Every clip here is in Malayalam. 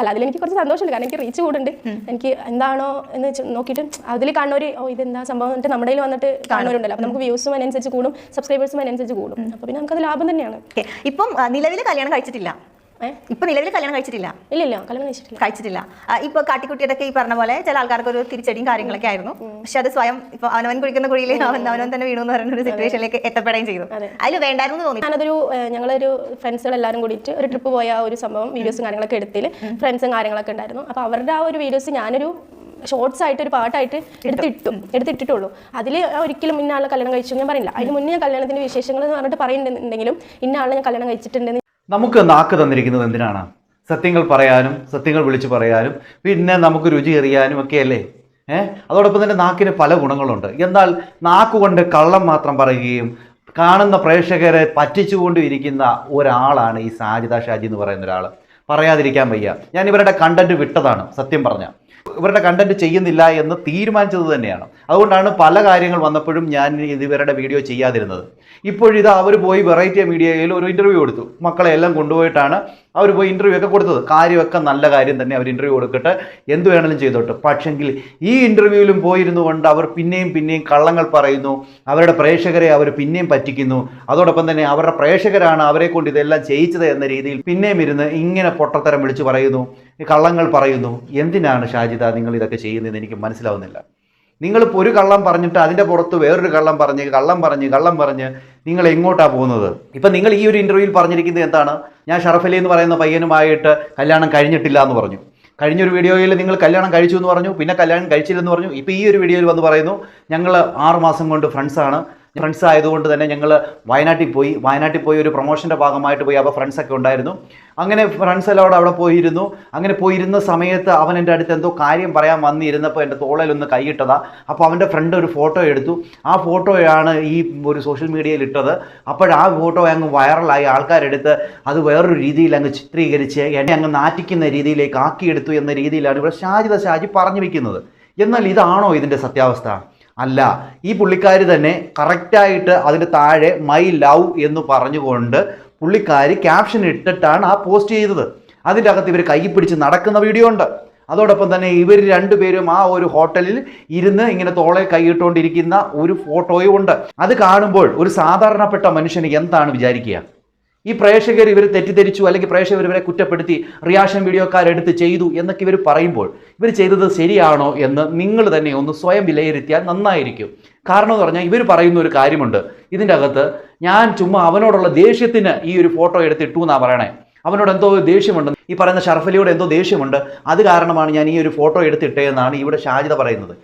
അല്ല അതിലെനിക്ക് കുറച്ച് സന്തോഷമുണ്ട്. കാരണം എനിക്ക് റീച്ച് കൂടുന്നുണ്ട് എനിക്ക് എന്താണോ എന്ന് നോക്കിയിട്ട് അതിൽ കാണുന്നവർ ഓ ഇതെന്താ സംഭവം എന്നിട്ട് നമ്മുടെ വന്നിട്ട് കാണുന്നവരുണ്ടല്ലോ. അപ്പോൾ നമുക്ക് വ്യൂസും അതിനനുസരിച്ച് കൂടും സബ്സ്ക്രൈബേഴ്സും അതിനനുസരിച്ച് കൂടും. അപ്പോൾ പിന്നെ നമുക്കത് ലാഭം തന്നെയാണ്. ഓക്കെ. ഇപ്പം നിലവിൽ കല്യാണം കഴിച്ചിട്ടില്ല. ഇപ്പൊ നിലവിൽ കല്യാണം കഴിച്ചിട്ടില്ല? ഇല്ല ഇല്ല കല്യാണം കഴിച്ചിട്ടില്ല. കഴിച്ചിട്ടില്ല. ഇപ്പൊ കാട്ടിക്കുട്ടിയുടെ ഈ പറഞ്ഞ പോലെ ചില ആൾക്കാർക്ക് ഒരു തിരിച്ചടിയും കാര്യങ്ങളൊക്കെ ആയിരുന്നു. പക്ഷെ അത് സ്വയം ഇപ്പൊ അവനവൻ കുടിക്കുന്ന കുഴിയിൽ അവൻ അവനവൻ തന്നെ വീണു എന്ന് പറയുന്ന ഒരു സിറ്റുവേഷനിലേക്ക് എത്തപ്പെടുകയും ചെയ്തു. അതിൽ വേണ്ടായിരുന്നു തോന്നി. ഞാനതൊരു ഞങ്ങളൊരു ഫ്രണ്ട്സുകൾ എല്ലാവരും കൂടിയിട്ട് ഒരു ട്രിപ്പ് പോയ ഒരു സംഭവം വീഡിയോസും കാര്യങ്ങളൊക്കെ എടുത്തിൽ ഫ്രണ്ട്സും കാര്യങ്ങളൊക്കെ ഉണ്ടായിരുന്നു. അപ്പൊ അവരുടെ ആ ഒരു വീഡിയോസ് ഞാനൊരു ഷോർട്സ് ആയിട്ട് ഒരു പാട്ടായിട്ട് എടുത്തിട്ടു. എടുത്തിട്ടിട്ടുള്ളൂ. അതിൽ ഒരിക്കലും ഇന്ന ആളെ കല്യാണം കഴിച്ചു ഞാൻ പറയില്ല അതിന് മുന്നേ ഞാൻ കല്യാണത്തിന്റെ വിശേഷങ്ങൾ എന്ന് പറഞ്ഞിട്ട് പറയുന്നുണ്ടെങ്കിലും ഇന്ന ആളെ ഞാൻ കല്യാണം കഴിച്ചിട്ടുണ്ടെന്ന് നമുക്ക് നാക്ക് തന്നിരിക്കുന്നത് എന്തിനാണ്? സത്യങ്ങൾ പറയാനും സത്യങ്ങൾ വിളിച്ചു പറയാനും പിന്നെ നമുക്ക് രുചി എറിയാനും ഒക്കെ അല്ലേ? ഏഹ് അതോടൊപ്പം തന്നെ നാക്കിന് പല ഗുണങ്ങളുണ്ട്. എന്നാൽ നാക്കുകൊണ്ട് കള്ളം മാത്രം പറയുകയും കാണുന്ന പ്രേക്ഷകരെ പറ്റിച്ചുകൊണ്ട് ഇരിക്കുന്ന ഒരാളാണ് ഈ സാജിദ ഷാജി എന്ന് പറയുന്ന ഒരാൾ പറയാതിരിക്കാൻ വയ്യ. ഞാൻ ഇവരുടെ കണ്ടന്റ് വിട്ടതാണ് സത്യം പറഞ്ഞ. ഇവരുടെ കണ്ടന്റ് ചെയ്യുന്നില്ല എന്ന് തീരുമാനിച്ചത് തന്നെയാണ്. അതുകൊണ്ടാണ് പല കാര്യങ്ങൾ വന്നപ്പോഴും ഞാൻ ഇവരുടെ വീഡിയോ ചെയ്യാതിരുന്നത്. ഇപ്പോഴിത് അവർ പോയി വെറൈറ്റി മീഡിയയിൽ ഒരു ഇന്റർവ്യൂ കൊടുത്തു. മക്കളെ എല്ലാം കൊണ്ടുപോയിട്ടാണ് അവർ പോയി ഇന്റർവ്യൂ ഒക്കെ കൊടുത്തത്. കാര്യമൊക്കെ നല്ല കാര്യം തന്നെ അവർ ഇന്റർവ്യൂ കൊടുക്കട്ടെ. എന്ത് വേണമെങ്കിലും ചെയ്തോട്ടെ. പക്ഷെങ്കിൽ ഈ ഇന്റർവ്യൂവിലും പോയിരുന്നു കൊണ്ട് അവർ പിന്നെയും പിന്നെയും കള്ളങ്ങൾ പറയുന്നു. അവരുടെ പ്രേക്ഷകരെ അവർ പിന്നെയും പറ്റിക്കുന്നു. അതോടൊപ്പം തന്നെ അവരുടെ പ്രേക്ഷകരാണ് അവരെ കൊണ്ട് ഇതെല്ലാം ചെയ്യിച്ചത് എന്ന രീതിയിൽ പിന്നെയും ഇരുന്ന് ഇങ്ങനെ പൊട്ടത്തരം വിളിച്ചു പറയുന്നു. കള്ളങ്ങൾ പറയുന്നു. എന്തിനാണ് ഷാജിദ നിങ്ങൾ ഇതൊക്കെ ചെയ്യുന്നതെന്ന് എനിക്ക് മനസ്സിലാവുന്നില്ല. നിങ്ങളിപ്പോൾ ഒരു കള്ളം പറഞ്ഞിട്ട് അതിന്റെ പുറത്ത് വേറൊരു കള്ളം പറഞ്ഞ് കള്ളം പറഞ്ഞ് കള്ളം പറഞ്ഞ് നിങ്ങൾ എങ്ങോട്ടാണ് പോകുന്നത്? ഇപ്പം നിങ്ങൾ ഈ ഒരു ഇന്റർവ്യൂവിൽ പറഞ്ഞിരിക്കുന്നത് എന്താണ്? ഞാൻ ഷറഫലി എന്ന് പറയുന്ന പയ്യനുമായിട്ട് കല്യാണം കഴിഞ്ഞിട്ടില്ല എന്ന് പറഞ്ഞു. കഴിഞ്ഞൊരു വീഡിയോയിൽ നിങ്ങൾ കല്യാണം കഴിച്ചു എന്ന് പറഞ്ഞു പിന്നെ കല്യാണം കഴിച്ചില്ലെന്ന് പറഞ്ഞു. ഇപ്പോൾ ഈ ഒരു വീഡിയോയിൽ വന്ന് പറയുന്നു ഞങ്ങൾ ആറ് മാസം കൊണ്ട് ഫ്രണ്ട്സാണ് ഫ്രണ്ട്സ് ആയതുകൊണ്ട് തന്നെ ഞങ്ങൾ വയനാട്ടിൽ പോയി. വയനാട്ടിൽ പോയി ഒരു പ്രൊമോഷന്റെ ഭാഗമായിട്ട് പോയി അപ്പോൾ ഫ്രണ്ട്സൊക്കെ ഉണ്ടായിരുന്നു. അങ്ങനെ ഫ്രണ്ട്സ് എല്ലാം അവിടെ പോയിരുന്നു. അങ്ങനെ പോയിരുന്ന സമയത്ത് അവൻ എന്റെ അടുത്ത് എന്തോ കാര്യം പറയാൻ വന്നിരുന്നപ്പോൾ എന്റെ തോളയിലൊന്ന് കൈയിട്ടതാ അപ്പോൾ അവന്റെ ഫ്രണ്ട് ഒരു ഫോട്ടോ എടുത്തു. ആ ഫോട്ടോയാണ് ഈ ഒരു സോഷ്യൽ മീഡിയയിൽ ഇട്ടത്. അപ്പോഴാ ഫോട്ടോ അങ്ങ് വൈറലായി ആൾക്കാരെടുത്ത് അത് വേറൊരു രീതിയിൽ അങ്ങ് ചിത്രീകരിച്ച് എന്നെ അങ്ങ് നാറ്റിക്കുന്ന രീതിയിലേക്ക് ആക്കിയെടുത്തു എന്ന രീതിയിലാണ് ഇവിടെ ഷാജിദ ഷാജി പറഞ്ഞു വയ്ക്കുന്നത് എന്നാൽ ഇതാണോ ഇതിന്റെ സത്യാവസ്ഥ? അല്ല ഈ പുള്ളിക്കാരി തന്നെ കറക്റ്റായിട്ട് അതിന്റെ താഴെ മൈ ലവ് എന്ന് പറഞ്ഞുകൊണ്ട് പുള്ളിക്കാരി ക്യാപ്ഷൻ ഇട്ടിട്ടാണ് ആ പോസ്റ്റ് ചെയ്തത്. അതിന്റെ അകത്ത് ഇവർ കൈ പിടിച്ച് നടക്കുന്ന വീഡിയോ ഉണ്ട്. അതോടൊപ്പം തന്നെ ഇവർ രണ്ടുപേരും ആ ഒരു ഹോട്ടലിൽ ഇരുന്ന് ഇങ്ങനെ തോളെ കൈയിട്ടുകൊണ്ടിരിക്കുന്ന ഒരു ഫോട്ടോയും ഉണ്ട്. അത് കാണുമ്പോൾ ഒരു സാധാരണപ്പെട്ട മനുഷ്യന് എന്താണ് വിചാരിക്കുക? ഈ പ്രേക്ഷകർ ഇവർ തെറ്റിദ്ധരിച്ചു അല്ലെങ്കിൽ പ്രേക്ഷകർ ഇവരെ കുറ്റപ്പെടുത്തി റിയാക്ഷൻ വീഡിയോക്കാരെടുത്ത് ചെയ്തു എന്നൊക്കെ ഇവർ പറയുമ്പോൾ ഇവർ ചെയ്തത് ശരിയാണോ എന്ന് നിങ്ങൾ തന്നെ ഒന്ന് സ്വയം വിലയിരുത്തിയാൽ നന്നായിരിക്കും. കാരണം എന്ന് പറഞ്ഞാൽ ഇവർ പറയുന്ന ഒരു കാര്യമുണ്ട്. ഇതിന്റെ അകത്ത് ഞാൻ ചുമ്മാ അവനോടുള്ള ദേഷ്യത്തിന് ഈ ഒരു ഫോട്ടോ എടുത്തിട്ടു എന്നാണ് പറയണേ. അവനോട് എന്തോ ദേഷ്യമുണ്ട്. ഈ പറയുന്ന ഷർഫലിയോട് എന്തോ ദേഷ്യമുണ്ട്. അത് കാരണമാണ് ഞാൻ ഈ ഒരു ഫോട്ടോ എടുത്തിട്ടേ എന്നാണ് ഇവിടെ ഷാജിത പറയുന്നത്.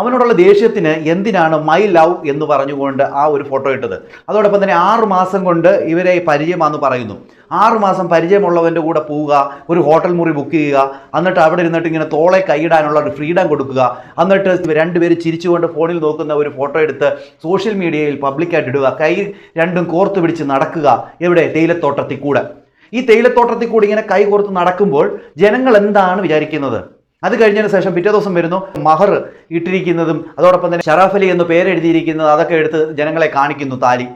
അവനോടുള്ള ദേഷ്യത്തിന് എന്തിനാണ് മൈ ലവ് എന്ന് പറഞ്ഞുകൊണ്ട് ആ ഒരു ഫോട്ടോ ഇട്ടത്? അതോടൊപ്പം തന്നെ ആറ് മാസം കൊണ്ട് ഇവരെ പരിചയമാണെന്ന് പറയുന്നു. ആറ് മാസം പരിചയമുള്ളവന്റെ കൂടെ പോവുക ഒരു ഹോട്ടൽ മുറി ബുക്ക് ചെയ്യുക എന്നിട്ട് അവിടെ ഇരുന്നിട്ട് ഇങ്ങനെ തോളെ കൈയിടാനുള്ള ഒരു ഫ്രീഡം കൊടുക്കുക എന്നിട്ട് രണ്ടുപേര് ചിരിച്ചുകൊണ്ട് ഫോണിൽ നോക്കുന്ന ഒരു ഫോട്ടോ എടുത്ത് സോഷ്യൽ മീഡിയയിൽ പബ്ലിക്കായിട്ട് ഇടുക കൈ രണ്ടും കോർത്ത് പിടിച്ച് നടക്കുക എവിടെ? തേയിലത്തോട്ടത്തിൽ കൂടെ. ഈ തേയിലത്തോട്ടത്തിൽ കൂടി ഇങ്ങനെ കൈ കോർത്ത് നടക്കുമ്പോൾ ജനങ്ങൾ എന്താണ് വിചാരിക്കുന്നത്? അത് കഴിഞ്ഞതിന് ശേഷം പിറ്റേ ദിവസം വരുന്നു. മഹർ ഇട്ടിരിക്കുന്നതും അതോടൊപ്പം തന്നെ ഷറാഫ് അലി എന്ന് പേരെഴുതിയിരിക്കുന്നത് അതൊക്കെ എടുത്ത് ജനങ്ങളെ കാണിക്കുന്നു താലി.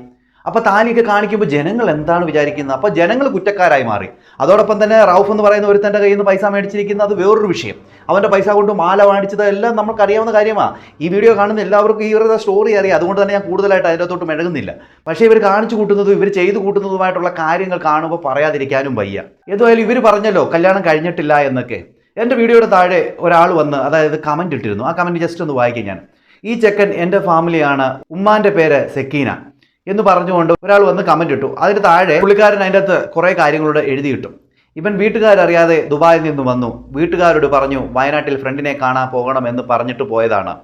അപ്പോൾ താലിയൊക്കെ കാണിക്കുമ്പോൾ ജനങ്ങൾ എന്താണ് വിചാരിക്കുന്നത്? അപ്പോൾ ജനങ്ങൾ കുറ്റക്കാരായി മാറി. അതോടൊപ്പം തന്നെ റൌഫ് എന്ന് പറയുന്ന ഒരുത്തന്റെ കയ്യിൽ നിന്ന് പൈസ മേടിച്ചിരിക്കുന്നത് അത് വേറൊരു വിഷയം. അവന്റെ പൈസ കൊണ്ട് മാല മേടിച്ചത് എല്ലാം നമുക്കറിയാവുന്ന കാര്യമാണ് ഈ വീഡിയോ കാണുന്ന എല്ലാവർക്കും ഈ ഒരു സ്റ്റോറി അറിയാം. അതുകൊണ്ട് തന്നെ ഞാൻ കൂടുതലായിട്ട് അതിനകത്തോട്ട് മെഴുകുന്നില്ല പക്ഷേ ഇവർ കാണിച്ചു കൂട്ടുന്നതും ഇവർ ചെയ്തു കൂട്ടുന്നതുമായിട്ടുള്ള കാര്യങ്ങൾ കാണുമ്പോൾ പറയാതിരിക്കാനും വയ്യ. ഏതായാലും ഇവർ പറഞ്ഞല്ലോ കല്യാണം കഴിഞ്ഞിട്ടില്ല എന്നൊക്കെ. എന്റെ വീഡിയോയുടെ താഴെ ഒരാൾ വന്ന് അതായത് കമന്റ് ഇട്ടിരുന്നു. ആ കമന്റ് ജസ്റ്റ് ഒന്ന് വായിക്കാം ഞാൻ. ഈ ചെക്കൻ എന്റെ ഫാമിലിയാണ് ഉമ്മാന്റെ പേര് സെക്കീന എന്ന് പറഞ്ഞുകൊണ്ട് ഒരാൾ വന്ന് കമന്റ് ഇട്ടു. അതിന് താഴെ പുള്ളിക്കാരൻ അതിന്റെ അകത്ത് കുറേ കാര്യങ്ങളോട് എഴുതി കിട്ടും ഇവൻ വീട്ടുകാരറിയാതെ ദുബായിൽ നിന്ന് വന്നു. വീട്ടുകാരോട് പറഞ്ഞു വയനാട്ടിൽ ഫ്രണ്ടിനെ കാണാൻ പോകണം എന്ന് പറഞ്ഞിട്ട് പോയതാണ്.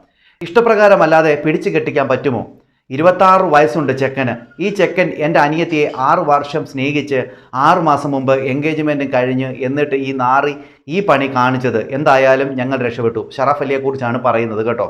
ഇഷ്ടപ്രകാരമല്ലാതെ പിടിച്ചു കെട്ടിക്കാൻ പറ്റുമോ? ഇരുപത്താറ് വയസ്സുണ്ട് ചെക്കന്. ഈ ചെക്കൻ എന്റെ അനിയത്തിയെ ആറു വർഷം സ്നേഹിച്ച് ആറു മാസം മുമ്പ് എൻഗേജ്മെന്റും കഴിഞ്ഞ് എന്നിട്ട് ഈ നാറി ഈ പണി കാണിച്ചത്. എന്തായാലും ഞങ്ങൾ രക്ഷപ്പെട്ടു. ഷറഫ് അലിയെക്കുറിച്ചാണ് പറയുന്നത് കേട്ടോ.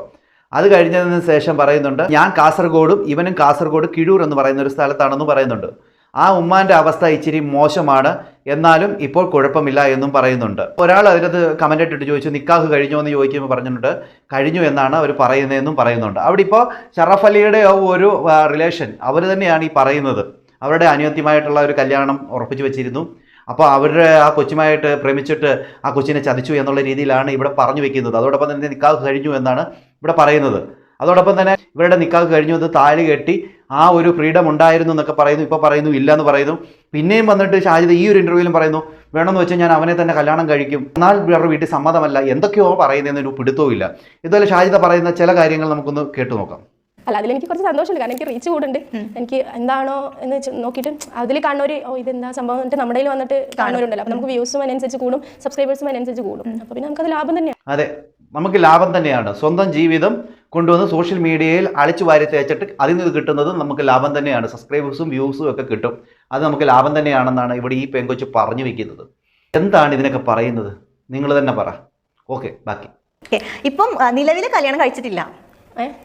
അത് കഴിഞ്ഞതിന് ശേഷം പറയുന്നുണ്ട് ഞാൻ കാസർഗോഡും ഇവനും കാസർഗോഡ് കിഴൂർ എന്ന് പറയുന്ന ഒരു സ്ഥലത്താണെന്ന് പറയുന്നുണ്ട്. ആ ഉമ്മാന്റെ അവസ്ഥ ഇച്ചിരി മോശമാണ്. എന്നാലും ഇപ്പോൾ കുഴപ്പമില്ല എന്നും പറയുന്നുണ്ട്. ഒരാൾ അതിനകത്ത് കമന്റ് ഇട്ടിട്ട് ചോദിച്ചു നിക്കാഹ് കഴിഞ്ഞോ? എന്ന് ചോദിക്കുമ്പോൾ പറഞ്ഞിട്ടുണ്ട് കഴിഞ്ഞു എന്നാണ് അവർ പറയുന്നതെന്നും പറയുന്നുണ്ട്. അവിടെ ഇപ്പോൾ ഷറഫ് അലിയുടെ ഒരു റിലേഷൻ അവർ തന്നെയാണ് ഈ പറയുന്നത്. അവരുടെ അനുയോജ്യമായിട്ടുള്ള ഒരു കല്യാണം ഉറപ്പിച്ചു വെച്ചിരുന്നു. അപ്പോൾ അവരുടെ ആ കൊച്ചുമായിട്ട് പ്രേമിച്ചിട്ട് ആ കൊച്ചിനെ ചതിച്ചു എന്നുള്ള രീതിയിലാണ് ഇവിടെ പറഞ്ഞു വെക്കുന്നത്. അതോടൊപ്പം തന്നെ നിക്കാഹ് കഴിഞ്ഞു എന്നാണ് ഇവിടെ പറയുന്നത്. അതോടൊപ്പം തന്നെ ഇവരുടെ നിക്കാഹ് കഴിഞ്ഞു എന്ന് താലി കെട്ടി ആ ഒരു ഫ്രീഡം ഉണ്ടായിരുന്നു എന്നൊക്കെ പറയുന്നു ഇപ്പോൾ പറയുന്നു ഇല്ല എന്ന് പറയുന്നു. പിന്നെയും വന്നിട്ട് ഷാജിദ് ഈ ഒരു ഇന്റർവ്യൂവിലും പറയുന്നു വേണമെന്ന് വെച്ചാൽ ഞാൻ അവനെ തന്നെ കല്യാണം കഴിക്കും. എന്നാൽ വേറെ വീട്ടിൽ സമ്മതമല്ല എന്തൊക്കെയോ പറയുന്നതിനൊരു പിടുത്തവും ഇല്ല. ഇതുപോലെ ഷാജിദ പറയുന്ന ചില കാര്യങ്ങൾ നമുക്കൊന്ന് കേട്ടു നോക്കാം. അല്ല അതിലെനിക്ക് കുറച്ച് സന്തോഷമുണ്ട്. കാരണം എനിക്ക് റീച്ച് കൂടുണ്ട്. എനിക്ക് എന്താണോ എന്ന് വെച്ച് നോക്കിയിട്ട് അതിൽ കാണുന്നവർ ഓ ഇതെന്താ സംഭവം? എന്നിട്ട് നമ്മുടെ വന്നിട്ട് കാണുന്നവരുണ്ടല്ലോ. അപ്പോൾ നമുക്ക് വ്യൂസും അതിനനുസരിച്ച് കൂടും സബ്സ്ക്രൈബേഴ്സും അതിനനുസരിച്ച് കൂടും. അപ്പോൾ പിന്നെ നമുക്കത് ലാഭം തന്നെയാണ് അതെ നമുക്ക് ലാഭം തന്നെയാണ്. സ്വന്തം ജീവിതം കൊണ്ടുവന്ന് സോഷ്യൽ മീഡിയയിൽ അളിച്ചു വാരി തേച്ചിട്ട് അതിൽ നിന്ന് കിട്ടുന്നത് നമുക്ക് ലാഭം തന്നെയാണ്. സബ്സ്ക്രൈബേഴ്സും വ്യൂസും ഒക്കെ കിട്ടും. അത് നമുക്ക് ലാഭം തന്നെയാണെന്നാണ് ഇവിടെ ഈ പെങ്കൊച്ച് പറഞ്ഞു വെക്കുന്നത്. എന്താണ് ഇതിനൊക്കെ പറയുന്നത്? നിങ്ങൾ തന്നെ പറ. ഓക്കെ ബാക്കി. ഇപ്പം നിലവിൽ കല്യാണം കഴിച്ചിട്ടില്ല.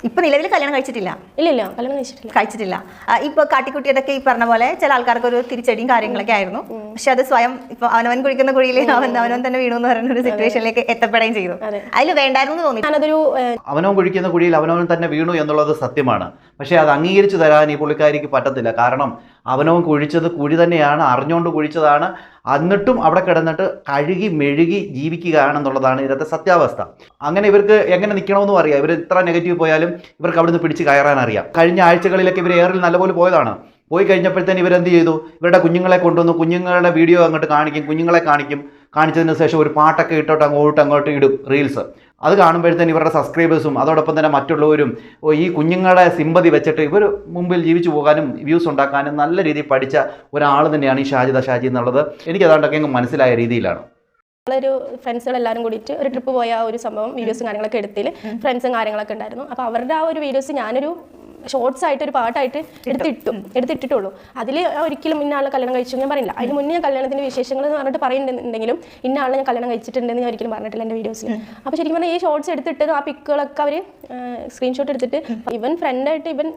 ഇപ്പൊ നിലവിൽ കല്യാണം കഴിച്ചിട്ടില്ല. ഇല്ല ഇല്ല. കല്യാണം കഴിച്ചിട്ടില്ല. കഴിച്ചിട്ടില്ല. ഇപ്പൊ കാട്ടിക്കുട്ടിയതൊക്കെ ഈ പറഞ്ഞ പോലെ ചില ആൾക്കാർക്ക് ഒരു തിരിച്ചടിയും കാര്യങ്ങളൊക്കെ ആയിരുന്നു. പക്ഷെ അത് സ്വയം ഇപ്പൊ അവനവൻ കുടിക്കുന്ന കുഴിയിൽ അവൻ അവനവൻ തന്നെ വീണു എന്ന് പറയുന്ന ഒരു സിറ്റുവേഷനിലേക്ക് എത്തപ്പെടുകയും ചെയ്തു. അതെ. അതിൽ വേണ്ടായിരുന്നു എന്ന് തോന്നി. ഞാനതൊരു ഏഹ്, അവനവൻ കുഴിക്കുന്ന കുഴിയിൽ അവനവൻ തന്നെ വീണു എന്നുള്ളത് സത്യമാണ്. പക്ഷെ അത് അംഗീകരിച്ചു തരാൻ ഈ പുള്ളിക്കാരിക്ക് പറ്റത്തില്ല. കാരണം അവനവൻ കുഴിച്ചത് കുഴി തന്നെയാണ് അറിഞ്ഞുകൊണ്ട് കുഴിച്ചതാണ്. എന്നിട്ടും അവിടെ കിടന്നിട്ട് കഴുകി മെഴുകി ജീവിക്കുകയാണെന്നുള്ളതാണ് ഇതിനകത്തെ സത്യാവസ്ഥ. അങ്ങനെ ഇവർക്ക് എങ്ങനെ നിൽക്കണമെന്നും അറിയാം. ഇവർ ഇത്ര നെഗറ്റീവ് പോയാലും ഇവർക്ക് അവിടുന്ന് പിടിച്ച് കയറാൻ അറിയാം. കഴിഞ്ഞ ആഴ്ചകളിലൊക്കെ ഇവർ ഏറിൽ നല്ലപോലെ പോയതാണ്. പോയി കഴിഞ്ഞപ്പോഴത്തേന് ഇവരെന്ത് ചെയ്തു? ഇവരുടെ കുഞ്ഞുങ്ങളെ കൊണ്ടുവന്നു. കുഞ്ഞുങ്ങളുടെ വീഡിയോ അങ്ങോട്ട് കാണിക്കും കുഞ്ഞുങ്ങളെ കാണിക്കും. കാണിച്ചതിന് ശേഷം ഒരു പാട്ടൊക്കെ ഇട്ടോട്ട് അങ്ങോട്ട് അങ്ങോട്ട് ഇടും റീൽസ്. അത് കാണുമ്പോഴത്തേന് ഇവരുടെ സബ്സ്ക്രൈബേഴ്സും അതോടൊപ്പം തന്നെ മറ്റുള്ളവരും ഈ കുഞ്ഞുങ്ങളുടെ സിമ്പതി വെച്ചിട്ട് ഇവർ മുമ്പിൽ ജീവിച്ചു പോകാനും വ്യൂസ് ഉണ്ടാക്കാനും നല്ല രീതിയിൽ പഠിച്ച ഒരാൾ തന്നെയാണ് ഈ ഷാജിദ ഷാജി എന്നുള്ളത്. എനിക്ക് അതാണ്ടൊക്കെ അങ്ങ് മനസ്സിലായ രീതിയിലാണ്. ഒരു ഫ്രണ്ട്സുകൾ എല്ലാവരും കൂടിയിട്ട് ഒരു ട്രിപ്പ് പോയ ഒരു സംഭവം വീഡിയോസും കാര്യങ്ങളൊക്കെ എടുത്തിൽ ഫ്രണ്ട്സും കാര്യങ്ങളൊക്കെ ഉണ്ടായിരുന്നു. അപ്പോൾ അവരുടെ ആ ഒരു വീഡിയോസ് ഞാനൊരു ഷോർട്സ് ആയിട്ട് ഒരു പാട്ടായിട്ട് എടുത്തിട്ടു എടുത്തിട്ടിട്ടുള്ളൂ. അതിൽ ഒരിക്കലും ഇന്ന ആളെ കല്യാണം കഴിച്ചു ഞാൻ പറയില്ല അതിന് മുന്നേ ഞാൻ കല്യാണത്തിന്റെ വിശേഷങ്ങൾ എന്ന് പറഞ്ഞിട്ട് പറയുന്നുണ്ടെങ്കിലും ഇന്ന ആളെ ഞാൻ കല്യാണം കഴിച്ചിട്ടുണ്ടെന്ന് ഞാൻ ഒരിക്കലും പറഞ്ഞിട്ടില്ല എന്റെ വീഡിയോസിൽ അപ്പോൾ ശരിക്കും പറഞ്ഞാൽ ഈ ഷോർട്സ് എടുത്തിട്ട് ആ പിക്കുകളൊക്കെ അവർ സ്ക്രീൻഷോട്ട് എടുത്തിട്ട് ഇവൻ ഫ്രണ്ടായിട്ട് ഇവൻ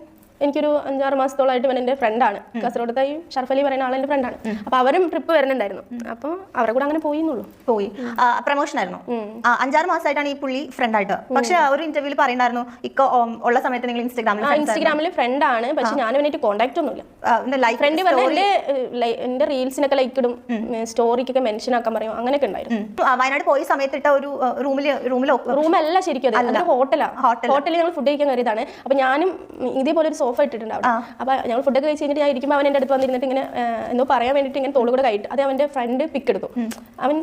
എനിക്കൊരു അഞ്ചാറ് മാസത്തോളമായിട്ട് ഇവൻ എന്റെ ഫ്രണ്ടാണ് കാസർഗോഡത്തെ ഈ ഷർഫലി പറയുന്ന ആളെന്റെ ഫ്രണ്ടാണ് അപ്പോൾ അവരും ട്രിപ്പ് വരുന്നുണ്ടായിരുന്നു. അപ്പോൾ അവരെ കൂടെ അങ്ങനെ പോയി എന്നുള്ളൂ. പോയി. പ്രൊമോഷൻ ആയിരുന്നു. അഞ്ചാറ് മാസമായിട്ടാണ് ഈ പുള്ളി ഫ്രണ്ട് ആയിട്ട്. പക്ഷെ ഒരു ഇന്റർവ്യൂവിൽ പറയുണ്ടായിരുന്നു ഇക്ക ഉള്ള സമയത്ത് നിങ്ങൾ ഇൻസ്റ്റാഗ്രാമിൽ ഇൻസ്റ്റാഗ്രാമിൽ ഫ്രണ്ടാണ് പക്ഷെ ഞാൻ ഇവനായിട്ട് കോൺടാക്ട് ഒന്നുമില്ല. ഫ്രണ്ട് പറഞ്ഞാൽ എന്റെ റീൽസിനൊക്കെ ലൈക്ക് ഇടും. സ്റ്റോറിക്കൊക്കെ മെൻഷൻ ആക്കാൻ പറയും. അങ്ങനെയൊക്കെ ഉണ്ടായിരുന്നു. വയനാട് പോയ സമയത്തിട്ട ഒരു റൂമിൽ റൂമിലോ റൂമല്ല ശരിക്കും അത്. അതൊരു ഹോട്ടലാ. Hotel. ഹോട്ടലിൽ ഞങ്ങൾ ഫുഡ് കഴിക്കാൻ കയറിയതാണ്. അപ്പൊ ഞാനും ഇതേപോലെ ഒരു സോഫ ഇട്ടിട്ടുണ്ട് അവിടെ. അപ്പൊ ഞങ്ങൾ ഫുഡൊക്കെ കഴിച്ച് കഴിഞ്ഞിട്ട് ഞാൻ ഇരിക്കുമ്പോൾ അവൻ എന്റെ അടുത്ത് വന്നിരുന്നിട്ട് ഇങ്ങനെ എന്തോ പറയാൻ വേണ്ടിയിട്ട് ഇങ്ങനെ തോളുകൂടെ കൂടെ കയറ്റി അത് അവന്റെ ഫ്രണ്ട് പിക്ക് എടുത്തു. അവൻ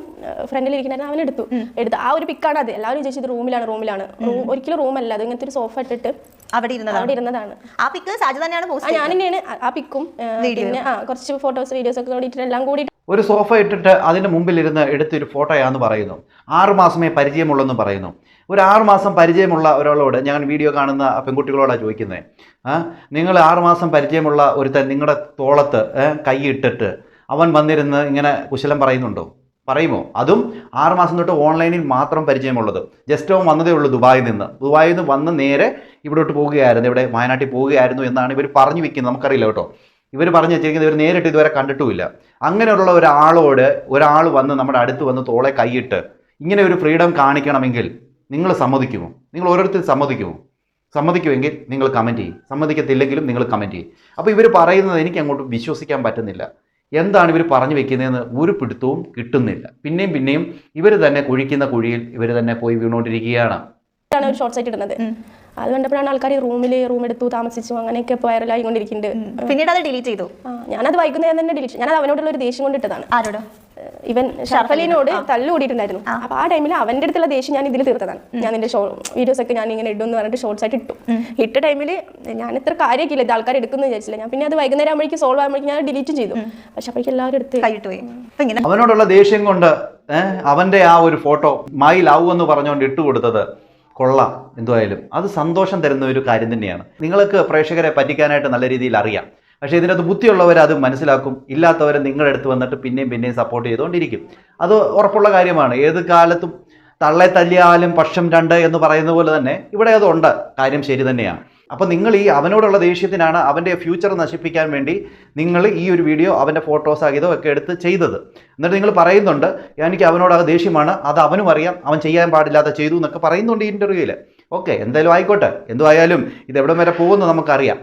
ഫ്രണ്ടിൽ ഇരിക്കുന്ന അവൻ എടുത്തു. എടുത്തു. ആ ഒരു പിക്കാണ് അത്. എല്ലാവരും വിചാരിച്ചത് റൂമിലാണ് റൂമിലാണ്. റൂം ഒരിക്കലും റൂമല്ല. അത് ഇങ്ങനത്തെ ഒരു സോഫ ഇട്ടിട്ട് അവിടെ ഇരുന്നതാണ്. അവിടെ ഇരുന്നതാണ്. ആ പിക്ക് സാജു തന്നെയാണ് പോസ്റ്റ് ഞാൻ തന്നെയാണ് ആ- ആ പിക്കും പിന്നെ ആ കുറച്ച് ഫോട്ടോസ് വീഡിയോസ് ഒക്കെ കൂടിയിട്ട് എല്ലാം കൂടി ഒരു സോഫ ഇട്ടിട്ട് അതിന്റെ മുമ്പിലിരുന്ന് എടുത്തൊരു ഫോട്ടോയാന്ന് പറയുന്നു. ആറുമാസമേ പരിചയമുള്ളെന്ന് പറയുന്നു. ഒരു ആറുമാസം പരിചയമുള്ള ഒരാളോട് ഞാൻ വീഡിയോ കാണുന്ന പെൺകുട്ടികളോടാണ് ചോദിക്കുന്നത് നിങ്ങൾ ആറുമാസം പരിചയമുള്ള ഒരുത്തൻ നിങ്ങളുടെ തോളത്ത് കൈയിട്ടിട്ട് അവൻ വന്നിരുന്ന് ഇങ്ങനെ കുശലം പറയുന്നുണ്ടോ? പറയുമോ? അതും ആറുമാസം തൊട്ട് ഓൺലൈനിൽ മാത്രം പരിചയമുള്ളത്. ജസ്റ്റ് അവൻ വന്നതേ ഉള്ളൂ ദുബായിൽ നിന്ന്. ദുബായിൽ നിന്ന് വന്ന് നേരെ ഇവിടോട്ട് പോവുകയായിരുന്നു ഇവിടെ വയനാട്ടിൽ പോവുകയായിരുന്നു എന്നാണ് ഇവർ പറഞ്ഞു വെക്കുന്നത്. നമുക്കറിയില്ല കേട്ടോ. ഇവർ പറഞ്ഞു വെച്ചിരിക്കുന്നത് ഇവർ നേരിട്ട് ഇതുവരെ കണ്ടിട്ടുമില്ല. അങ്ങനെയുള്ള ഒരാളോട് ഒരാൾ വന്ന് നമ്മുടെ അടുത്ത് വന്ന് തോളെ കൈയിട്ട് ഇങ്ങനെ ഒരു ഫ്രീഡം കാണിക്കണമെങ്കിൽ നിങ്ങൾ സമ്മതിക്കുമോ? നിങ്ങൾ ഓരോരുത്തരും സമ്മതിക്കുമോ? സമ്മതിക്കുമെങ്കിൽ നിങ്ങൾ കമന്റ് ചെയ്യും. സമ്മതിക്കത്തില്ലെങ്കിലും നിങ്ങൾ കമന്റ് ചെയ്യും. അപ്പോൾ ഇവർ പറയുന്നത് എനിക്ക് അങ്ങോട്ട് വിശ്വസിക്കാൻ പറ്റുന്നില്ല. എന്താണ് ഇവർ പറഞ്ഞു വെക്കുന്നതെന്ന് ഒരു പിടുത്തവും കിട്ടുന്നില്ല. പിന്നെയും പിന്നെയും ഇവർ തന്നെ കുഴിക്കുന്ന കുഴിയിൽ ഇവർ തന്നെ പോയി വീണുകൊണ്ടിരിക്കുകയാണ്. ആണ് ഒരു ഇടുന്നത്. അത് കണ്ടപ്പോഴാണ് ആൾക്കാർ റൂമിൽ റൂം എടുത്തു താമസിച്ചു അങ്ങനെയൊക്കെ വൈറലായി കൊണ്ടിരിക്കുന്നുണ്ട് പിന്നീട് അത് ഡിലീറ്റ് ചെയ്തു. ഞാനത് വൈകുന്നേരം തന്നെ ഡിലീറ്റ് ഞാനത് അവനോടുള്ള ഒരു ദേഷ്യം കൊണ്ട് ഇട്ടതാണ്. ആരോട്? ഇവൻ ഷർഫലിനോട് തല്ലു കൂടിയിട്ടുണ്ടായിരുന്നു അപ്പൊ ആ ടൈമിൽ അവന്റെ അടുത്തുള്ള ദേഷ്യം ഞാൻ ഇതിൽ തീർത്തതാണ്. ഞാൻ എന്റെ ഷോ വീഡിയോസ് ഒക്കെ ഞാൻ ഇങ്ങനെ ഇടും എന്ന് പറഞ്ഞിട്ട് ഷോർട്സ് ആയിട്ട് ഇട്ടു. ഇട്ട ടൈമിൽ ഞാൻ ഇത്ര കാര്യമൊക്കെ ഇത് ആൾക്കാർ എടുക്കുന്നു വിചാരിച്ചില്ല. ഞാൻ പിന്നെ അത് വൈകുന്നേരം ആകുമ്പോഴേക്കും സോൾവ് ആകുമ്പോഴേക്കും ഞാൻ ഡിലീറ്റ് ചെയ്തു. പക്ഷെ അപ്പോഴേക്കും എല്ലാവരും എടുത്ത് കൈയിട്ട് പോയി. അപ്പൊ ഇങ്ങനെ അവനോടുള്ള ദേഷ്യം കൊണ്ട് അവന്റെ ആ ഒരു ഫോട്ടോ മൈ ലവ് എന്ന് പറഞ്ഞുകൊണ്ട് ഇട്ടു കൊടുത്തത് കൊള്ളാം എന്തുവായാലും. അത് സന്തോഷം തരുന്ന ഒരു കാര്യം തന്നെയാണ്. നിങ്ങൾക്ക് പ്രേക്ഷകരെ പറ്റിക്കാനായിട്ട് നല്ല രീതിയിൽ അറിയാം. പക്ഷേ ഇതിനകത്ത് ബുദ്ധിയുള്ളവർ അത് മനസ്സിലാക്കും. ഇല്ലാത്തവരെ നിങ്ങളുടെ അടുത്ത് വന്നിട്ട് പിന്നെയും പിന്നെയും സപ്പോർട്ട് ചെയ്തുകൊണ്ടിരിക്കും. അത് ഉറപ്പുള്ള കാര്യമാണ്. ഏത് കാലത്തും തള്ളെ തല്ലിയാലും പക്ഷം രണ്ട് എന്ന് പറയുന്ന പോലെ തന്നെ ഇവിടെ അതുണ്ട് കാര്യം ശരി തന്നെയാണ്. അപ്പോൾ നിങ്ങൾ ഈ അവനോടുള്ള ദേഷ്യത്തിനാണ് അവന്റെ ഫ്യൂച്ചർ നശിപ്പിക്കാൻ വേണ്ടി നിങ്ങൾ ഈ ഒരു വീഡിയോ അവന്റെ ഫോട്ടോസ് ആകിയതോ ഒക്കെ എടുത്ത് ചെയ്തത്. എന്നിട്ട് നിങ്ങൾ പറയുന്നുണ്ട് എനിക്ക് അവനോട് ആ ദേഷ്യമാണ്. അത് അവനും അറിയാം. അവൻ ചെയ്യാൻ പാടില്ലാത്ത ചെയ്തു എന്നൊക്കെ പറയുന്നുണ്ട് ഈ ഇന്റർവ്യൂവിൽ ഓക്കെ എന്തായാലും ആയിക്കോട്ടെ. എന്തുവായാലും ഇത് എവിടം വരെ പോകുമെന്ന് നമുക്കറിയാം.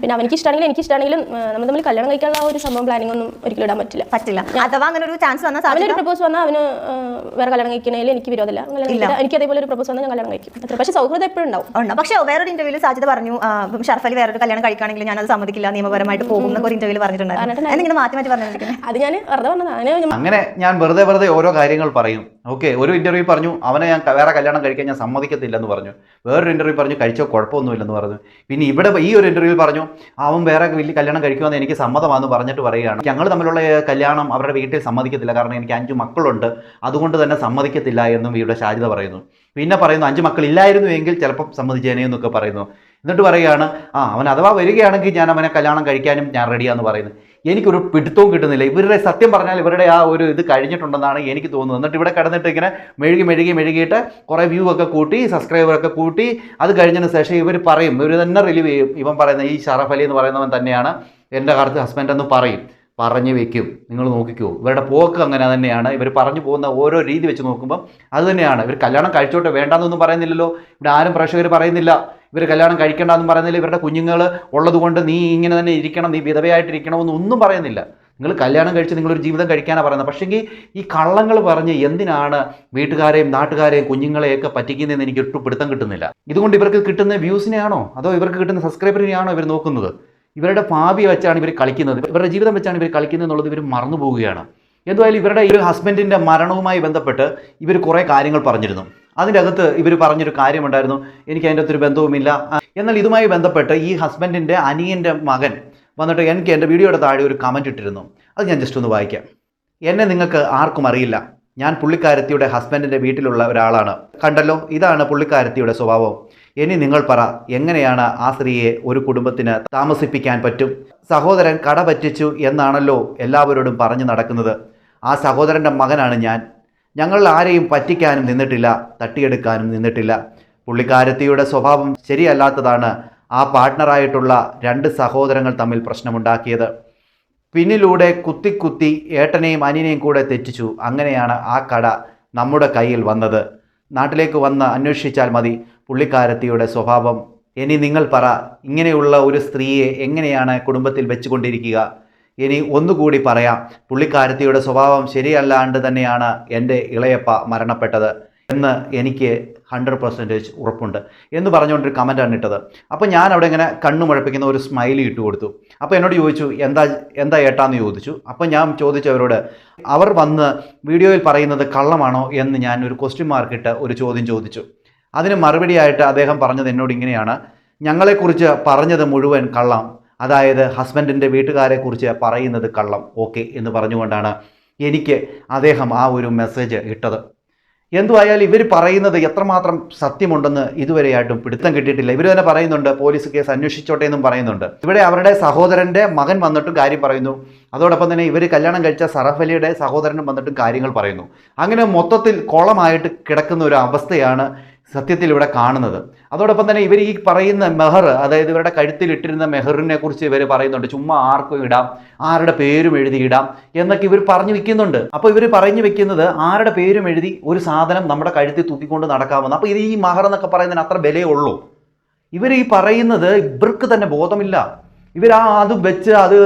പിന്നെ അവനിക്ക് ഇഷ്ടമാണെങ്കിലും എനിക്ക് ഇഷ്ടമാണെങ്കിലും നമ്മൾ തമ്മിൽ കല്യാണം കഴിക്കാനുള്ള ഒരു സംഭവം പ്ലാനിംഗ് ഒന്നും ഒരിക്കലും ഇടാൻ പറ്റില്ല. പറ്റില്ല. അഥവാ അങ്ങനെ ഒരു ചാൻസ് വന്ന സാധ്യത അവനൊരു പ്രപ്പോസ് വന്നാൽ അവന് വേറെ കല്യാണം കഴിക്കണേൽ എനിക്ക് വിരോധമില്ല. എനിക്ക് അതേപോലെ ഒരു പ്രപ്പോസ് വന്നാൽ ഞാൻ കല്യാണം കഴിക്കും. അത്ര. പക്ഷേ സൗഹൃദം എപ്പോഴും ഉണ്ടാവും. ഉണ്ട് പക്ഷേ വേറൊരു ഇന്റർവ്യൂവിൽ സാധ്യത പറഞ്ഞു ഷർഫലി ഇപ്പം ഷർഫ് അലി വേറൊരു കല്യാണം കഴിക്കുകയാണെങ്കിൽ അത് സമ്മതിക്കില്ല നിയമപരമായിട്ട് പോകും എന്നൊക്കെ ഒരു ഇന്റർവ്യൂവിൽ പറഞ്ഞിട്ടുണ്ടായിരുന്നു. എന്നിങ്ങനെ മാറ്റി മാറ്റി പറഞ്ഞിരിക്കുന്നത് അത് ഞാൻ വെറുതെ പറഞ്ഞതാണ് അങ്ങനെ ഞാൻ വെറുതെ വെറുതെ ഓരോ കാര്യങ്ങൾ പറയും. ഓക്കെ ഒരു ഇന്റർവ്യൂ പറഞ്ഞു അവനെ ഞാൻ വേറെ കല്യാണം കഴിക്കാൻ ഞാൻ സമ്മതിക്കത്തില്ലെന്ന് പറഞ്ഞു. വേറൊരു ഇന്റർവ്യൂ പറഞ്ഞു കഴിച്ചോ കുഴപ്പമൊന്നുമില്ലെന്ന് പറഞ്ഞു. പിന്നെ ഇവിടെ ഈ ഒരു ഇന്റർവ്യൂ പറഞ്ഞു അവൻ വേറെ വലിയ കല്യാണം കഴിക്കുമെന്ന് എനിക്ക് സമ്മതമാണെന്ന് പറഞ്ഞിട്ട് പറയുകയാണ്. ഞങ്ങൾ തമ്മിലുള്ള കല്യാണം അവരുടെ വീട്ടിൽ സമ്മതിക്കത്തില്ല. കാരണം എനിക്ക് അഞ്ച് മക്കളുണ്ട്. അതുകൊണ്ട് തന്നെ സമ്മതിക്കത്തില്ല എന്നും ഇവിടെ ഷാജിത പറയുന്നു. പിന്നെ പറയുന്നു അഞ്ച് മക്കൾ ഇല്ലായിരുന്നു എങ്കിൽ ചിലപ്പം സമ്മതിച്ചേനെ എന്നൊക്കെ പറയുന്നു. എന്നിട്ട് പറയുകയാണ് ആ അവൻ അഥവാ വരികയാണെങ്കിൽ ഞാൻ അവനെ കല്യാണം കഴിക്കാനും ഞാൻ റെഡിയാന്ന് പറയുന്നു. എനിക്കൊരു പിടുത്തവും കിട്ടുന്നില്ല. ഇവരുടെ സത്യം പറഞ്ഞാൽ ഇവരുടെ ആ ഒരു ഇത് കഴിഞ്ഞിട്ടുണ്ടെന്നാണ് എനിക്ക് തോന്നുന്നത്. എന്നിട്ട് ഇവിടെ കിടന്നിട്ട് ഇങ്ങനെ മെഴുകി മെഴുകി മെഴുകിയിട്ട് കുറേ വ്യൂ ഒക്കെ കൂട്ടി സബ്സ്ക്രൈബറൊക്കെ കൂട്ടി അത് കഴിഞ്ഞതിന് ശേഷം ഇവർ പറയും. ഇവർ തന്നെ റിലീവ് ചെയ്യും. ഇവൻ പറയുന്ന ഈ ഷറഫ് അലി എന്ന് പറയുന്നവൻ തന്നെയാണ് എന്റെ കാലത്ത് ഹസ്ബൻഡ് എന്ന് പറയും. പറഞ്ഞു വെക്കും. നിങ്ങൾ നോക്കിക്കോ. ഇവരുടെ പോക്ക് അങ്ങനെ തന്നെയാണ്. ഇവർ പറഞ്ഞു പോകുന്ന ഓരോ രീതി വെച്ച് നോക്കുമ്പം അത് തന്നെയാണ്. ഇവർ കല്യാണം കഴിച്ചോട്ടെ വേണ്ടാന്നൊന്നും പറയുന്നില്ലല്ലോ. ഇവിടെ ആരും പ്രേക്ഷകർ പറയുന്നില്ല. ഇവർ കല്യാണം കഴിക്കേണ്ടെന്നും പറയുന്നില്ല. ഇവരുടെ കുഞ്ഞുങ്ങൾ ഉള്ളതുകൊണ്ട് നീ ഇങ്ങനെ തന്നെ ഇരിക്കണം നീ വിധവയായിട്ടിരിക്കണമെന്ന് ഒന്നും പറയുന്നില്ല. നിങ്ങൾ കല്യാണം കഴിച്ച് നിങ്ങളൊരു ജീവിതം കഴിക്കാനാണ് പറയുന്നത്. പക്ഷേങ്കിൽ ഈ കള്ളങ്ങൾ പറഞ്ഞ് എന്തിനാണ് വീട്ടുകാരെയും നാട്ടുകാരെയും കുഞ്ഞുങ്ങളെയൊക്കെ പറ്റിക്കുന്നതെന്ന് എനിക്ക് ഒട്ടും പിടുത്തം കിട്ടുന്നില്ല. ഇതുകൊണ്ട് ഇവർക്ക് കിട്ടുന്ന വ്യൂസിനെയാണോ? അതോ ഇവർക്ക് കിട്ടുന്ന സബ്സ്ക്രൈബറിനെയാണോ ഇവർ നോക്കുന്നത്? ഇവരുടെ ഭാവി വെച്ചാണ് ഇവർ കളിക്കുന്നത്. ഇവരുടെ ജീവിതം വെച്ചാണ് ഇവർ കളിക്കുന്നത് എന്നുള്ളത് ഇവർ മറന്നു പോവുകയാണ്. എന്തായാലും ഇവരുടെ ഒരു ഹസ്ബൻഡിന്റെ മരണവുമായി ബന്ധപ്പെട്ട് ഇവർ കുറേ കാര്യങ്ങൾ പറഞ്ഞിരുന്നു. അതിന്റെ അകത്ത് ഇവർ പറഞ്ഞൊരു കാര്യമുണ്ടായിരുന്നു. എനിക്ക് അതിന്റെ അകത്തൊരു ബന്ധവുമില്ല. എന്നാൽ ഇതുമായി ബന്ധപ്പെട്ട് ഈ ഹസ്ബൻഡിന്റെ അനിയന്റെ മകൻ വന്നിട്ട് എനിക്ക് എന്റെ വീഡിയോയുടെ താഴെ ഒരു കമന്റ് ഇട്ടിരുന്നു. അത് ഞാൻ ജസ്റ്റ് ഒന്ന് വായിക്കാം. എന്നെ നിങ്ങൾക്ക് ആർക്കും അറിയില്ല. ഞാൻ പുള്ളിക്കാരത്തിയുടെ ഹസ്ബൻഡിന്റെ വീട്ടിലുള്ള ഒരാളാണ്. കണ്ടല്ലോ? ഇതാണ് പുള്ളിക്കാരത്തിയുടെ സ്വഭാവം. ഇനി നിങ്ങൾ പറ എങ്ങനെയാണ് ആ സ്ത്രീയെ ഒരു കുടുംബത്തിന് താമസിപ്പിക്കാൻ പറ്റും? സഹോദരൻ കട പറ്റിച്ചു എന്നാണല്ലോ എല്ലാവരോടും പറഞ്ഞു നടക്കുന്നത്. ആ സഹോദരന്റെ മകനാണ് ഞാൻ. ഞങ്ങൾ ആരെയും പറ്റിക്കാനും നിന്നിട്ടില്ല തട്ടിയെടുക്കാനും നിന്നിട്ടില്ല. പുള്ളിക്കാരത്തിയുടെ സ്വഭാവം ശരിയല്ലാത്തതാണ് ആ പാർട്ട്ണറായിട്ടുള്ള രണ്ട് സഹോദരങ്ങൾ തമ്മിൽ പ്രശ്നമുണ്ടാക്കിയത്. പിന്നിലൂടെ കുത്തി കുത്തി ഏട്ടനെയും അനിയനെയും കൂടെ തെറ്റിച്ചു. അങ്ങനെയാണ് ആ കട നമ്മുടെ കയ്യിൽ വന്നത്. നാട്ടിലേക്ക് വന്ന് അന്വേഷിച്ചാൽ മതി. പുള്ളിക്കാരത്തിയുടെ സ്വഭാവം. ഇനി നിങ്ങൾ പറ ഇങ്ങനെയുള്ള ഒരു സ്ത്രീയെ എങ്ങനെയാണ് കുടുംബത്തിൽ വെച്ചുകൊണ്ടിരിക്കുക? ഇനി ഒന്നുകൂടി പറയാം പുള്ളിക്കാരത്തിയുടെ സ്വഭാവം ശരിയല്ലാണ്ട് തന്നെയാണ് എന്റെ ഇളയപ്പ മരണപ്പെട്ടത് എന്ന് എനിക്ക് ഹൺഡ്രഡ് പെർസെന്റേജ് ഉറപ്പുണ്ട് എന്ന് പറഞ്ഞുകൊണ്ടൊരു കമന്റാണ് ഇട്ടത്. അപ്പോൾ ഞാൻ അവിടെ ഇങ്ങനെ കണ്ണു മുഴപ്പിക്കുന്ന ഒരു സ്മൈലി ഇട്ട് കൊടുത്തു. അപ്പോൾ എന്നോട് ചോദിച്ചു എന്താ എന്താ ഏട്ടാന്ന്? ചോദിച്ചു. അപ്പോൾ ഞാൻ ചോദിച്ചവരോട് അവർ വന്ന് വീഡിയോയിൽ പറയുന്നത് കള്ളമാണോ? എന്ന് ഞാൻ ഒരു ക്വസ്റ്റ്യൻ മാർക്കിട്ട് ഒരു ചോദ്യം ചോദിച്ചു. അതിന് മറുപടിയായിട്ട് അദ്ദേഹം പറഞ്ഞത് എന്നോട് ഇങ്ങനെയാണ്. ഞങ്ങളെക്കുറിച്ച് പറഞ്ഞത് മുഴുവൻ കള്ളം. അതായത് ഹസ്ബൻഡിന്റെ വീട്ടുകാരെക്കുറിച്ച് പറയുന്നത് കള്ളം. ഓക്കെ എന്ന് പറഞ്ഞുകൊണ്ടാണ് എനിക്ക് അദ്ദേഹം ആ ഒരു മെസ്സേജ് ഇട്ടത്. എന്തുവായാലും ഇവർ പറയുന്നത് എത്രമാത്രം സത്യമുണ്ടെന്ന് ഇതുവരെയായിട്ടും പിടുത്തം കിട്ടിയിട്ടില്ല. ഇവർ തന്നെ പറയുന്നുണ്ട് പോലീസ് കേസ് അന്വേഷിച്ചോട്ടെ എന്നും പറയുന്നുണ്ട്. ഇവിടെ അവരുടെ സഹോദരന്റെ മകൻ വന്നിട്ടും കാര്യം പറയുന്നു. അതോടൊപ്പം തന്നെ ഇവർ കല്യാണം കഴിച്ച സറഫലിയുടെ സഹോദരനും വന്നിട്ടും കാര്യങ്ങൾ പറയുന്നു. അങ്ങനെ മൊത്തത്തിൽ കോളമായിട്ട് കിടക്കുന്ന ഒരു അവസ്ഥയാണ് സത്യത്തിൽ ഇവിടെ കാണുന്നത്. അതോടൊപ്പം തന്നെ ഇവർ ഈ പറയുന്ന മെഹർ അതായത് ഇവരുടെ കഴുത്തിൽ ഇട്ടിരുന്ന മെഹറിനെ കുറിച്ച് ഇവർ പറയുന്നുണ്ട്. ചുമ്മാ ആർക്കും ഇടാം ആരുടെ പേരും എഴുതി ഇടാം എന്നൊക്കെ ഇവർ പറഞ്ഞു വെക്കുന്നുണ്ട്. അപ്പോൾ ഇവർ പറഞ്ഞു വെക്കുന്നത് ആരുടെ പേരും എഴുതി ഒരു സാധനം നമ്മുടെ കഴുത്തിൽ തൂക്കിക്കൊണ്ട് നടക്കാമെന്ന്. അപ്പോൾ ഇത് ഈ മഹർ എന്നൊക്കെ പറയുന്നതിന് അത്ര വിലയുള്ളൂ ഇവർ ഈ പറയുന്നത് ഇവർക്ക് തന്നെ ബോധമില്ല. ഇവർ ആ അത് വെച്ച് അത്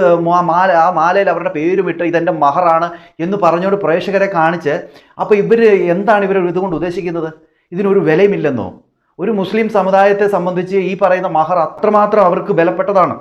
മാല ആ മാലയിൽ അവരുടെ പേരും ഇട്ട് ഇതെന്റെ മഹറാണ് എന്ന് പറഞ്ഞുകൊണ്ട് പ്രേക്ഷകരെ കാണിച്ച് അപ്പോൾ ഇവർ എന്താണ് ഇവർ ഇതുകൊണ്ട് ഉദ്ദേശിക്കുന്നത്? ഇതിനൊരു വിലയുമില്ലെന്നോ? ഒരു മുസ്ലിം സമുദായത്തെ സംബന്ധിച്ച് ഈ പറയുന്ന മഹർ അത്രമാത്രം അവർക്ക് വിലപ്പെട്ടതാണ്.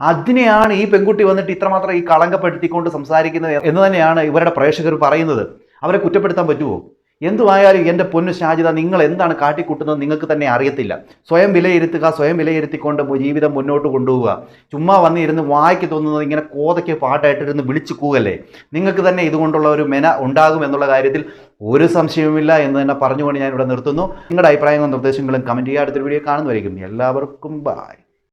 അതിനെയാണ് ഈ പെൺകുട്ടി വന്നിട്ട് ഇത്രമാത്രം ഈ കളങ്കപ്പെടുത്തിക്കൊണ്ട് സംസാരിക്കുന്നത് എന്ന് തന്നെയാണ് ഇവരുടെ പ്രേക്ഷകർ പറയുന്നത്. അവരെ കുറ്റപ്പെടുത്താൻ പറ്റുമോ എന്തുമായാലും എന്റെ പൊന്നു ഷാജിത നിങ്ങൾ എന്താണ് കാട്ടിക്കൂട്ടുന്നത് നിങ്ങൾക്ക് തന്നെ അറിയത്തില്ല. സ്വയം വിലയിരുത്തുക സ്വയം വിലയിരുത്തിക്കൊണ്ട് ജീവിതം മുന്നോട്ട് കൊണ്ടുപോവുക. ചുമ്മാ വന്നിരുന്ന് വായിക്ക് തോന്നുന്നത് ഇങ്ങനെ കോതയ്ക്ക് പാട്ടായിട്ടിരുന്ന് വിളിച്ചു കൂകല്ലേ നിങ്ങൾക്ക് തന്നെ ഇതുകൊണ്ടുള്ള ഒരു മെന ഉണ്ടാകും എന്നുള്ള കാര്യത്തിൽ ഒരു സംശയവുമില്ല എന്ന് തന്നെ പറഞ്ഞുകൊണ്ട് ഞാൻ ഇവിടെ നിർത്തുന്നു. നിങ്ങളുടെ അഭിപ്രായങ്ങളും നിർദ്ദേശങ്ങളും കമന്റ് ചെയ്യുക. അടുത്തൊരു വീഡിയോ കാണുന്നവരേക്കും എല്ലാവർക്കും ബായ്